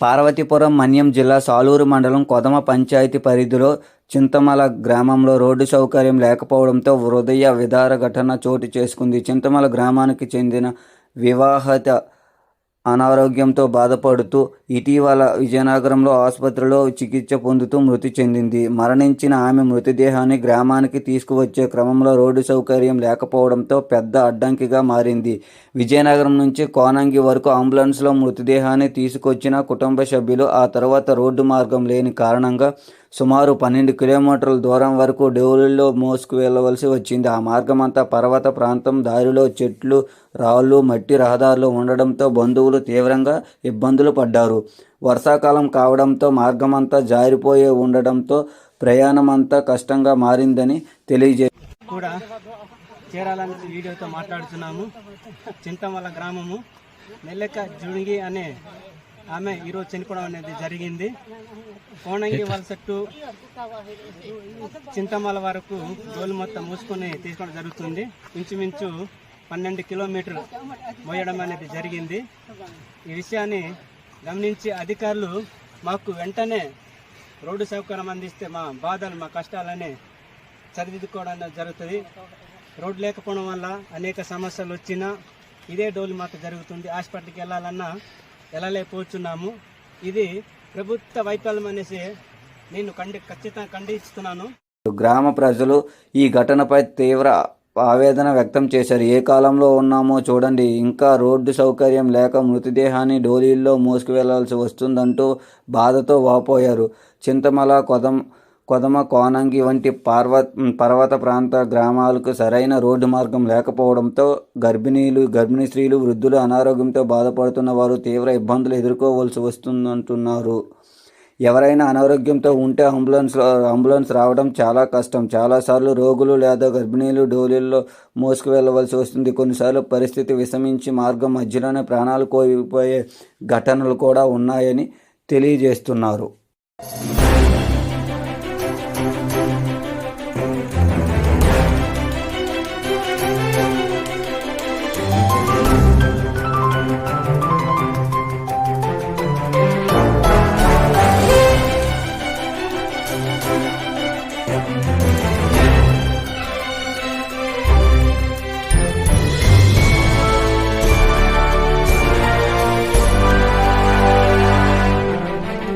పార్వతీపురం మన్యం జిల్లా సాలూరు మండలం కొదమ పంచాయతీ పరిధిలో చింతమల గ్రామంలో రోడ్డు సౌకర్యం లేకపోవడంతో హృదయ విదార ఘటన చోటు చేసుకుంది. చింతమల గ్రామానికి చెందిన వివాహిత అనారోగ్యంతో బాధపడుతూ ఇటీవల విజయనగరంలో ఆసుపత్రిలో చికిత్స పొందుతూ మృతి చెందింది. మరణించిన ఆమె మృతదేహాన్ని గ్రామానికి తీసుకువచ్చే క్రమంలో రోడ్డు సౌకర్యం లేకపోవడంతో పెద్ద అడ్డంకిగా మారింది. విజయనగరం నుంచి కోనంగి వరకు అంబులెన్స్లో మృతదేహాన్ని తీసుకొచ్చిన కుటుంబ సభ్యులు ఆ తర్వాత రోడ్డు మార్గం లేని కారణంగా సుమారు పన్నెండు కిలోమీటర్ల దూరం వరకు డోలుల్లో మోసుకు వెళ్ళవలసి వచ్చింది. ఆ మార్గమంతా పర్వత ప్రాంతం దారిలో చెట్లు రాళ్ళు మట్టి రహదారులు ఉండడంతో బంధువులు తీవ్రంగా ఇబ్బందులు పడ్డారు. వర్షాకాలం కావడంతో మార్గమంతా జారిపోయే ఉండడంతో ప్రయాణం అంతా కష్టంగా మారిందని తెలియజే కూడా చేరాలని వీడియోతో మాట్లాడుతున్నాము. చింతమల గ్రామము నెల్లెక్క జుణిగి అనే ఆమె ఈరోజు చనిపోవడం అనేది జరిగింది. కోణంగి వలసట్టు చింతమల వరకు డోలు మొత్తం మూసుకొని తీసుకోవడం జరుగుతుంది. ఇంచుమించు పన్నెండు కిలోమీటర్లు మోయడం అనేది జరిగింది. ఈ విషయాన్ని గమనించి అధికారులు మాకు వెంటనే రోడ్డు సౌకర్యం అందిస్తే మా బాధలు మా కష్టాలని సరిదిద్దుకోవడం జరుగుతుంది. రోడ్డు లేకపోవడం వల్ల అనేక సమస్యలు వచ్చినా ఇదే డోలు మాకు జరుగుతుంది. హాస్పిటల్కి వెళ్ళాలన్నా వెళ్ళలేకపోతున్నాము. ఇది ప్రభుత్వ వైఫల్యం అనేసి నేను ఖండి ఖచ్చితంగా ఖండిస్తున్నాను. గ్రామ ప్రజలు ఈ ఘటనపై తీవ్ర ఆవేదన వ్యక్తం చేశారు. ఏ కాలంలో ఉన్నామో చూడండి. ఇంకా రోడ్డు సౌకర్యం లేక మృతదేహాన్ని డోలీల్లో మోసుకు వెళ్ళాల్సి వస్తుందంటూ బాధతో వాపోయారు. చింతమల కొదం కొదమ కోనంగి వంటి పార్వ పర్వత ప్రాంత గ్రామాలకు సరైన రోడ్డు మార్గం లేకపోవడంతో గర్భిణీలు గర్భిణీ స్త్రీలు వృద్ధులు అనారోగ్యంతో బాధపడుతున్న వారు తీవ్ర ఇబ్బందులు ఎదుర్కోవాల్సి వస్తుందంటున్నారు. ఎవరైనా అనారోగ్యంతో ఉంటే అంబులెన్స్ అంబులెన్స్ రావడం చాలా కష్టం. చాలాసార్లు రోగులు లేదా గర్భిణీలు డోలీల్లో మోసుకు వెళ్ళవలసి వస్తుంది. కొన్నిసార్లు పరిస్థితి విషమించి మార్గం మధ్యలోనే ప్రాణాలు కోల్పోయే ఘటనలు కూడా ఉన్నాయని తెలియజేస్తున్నారు.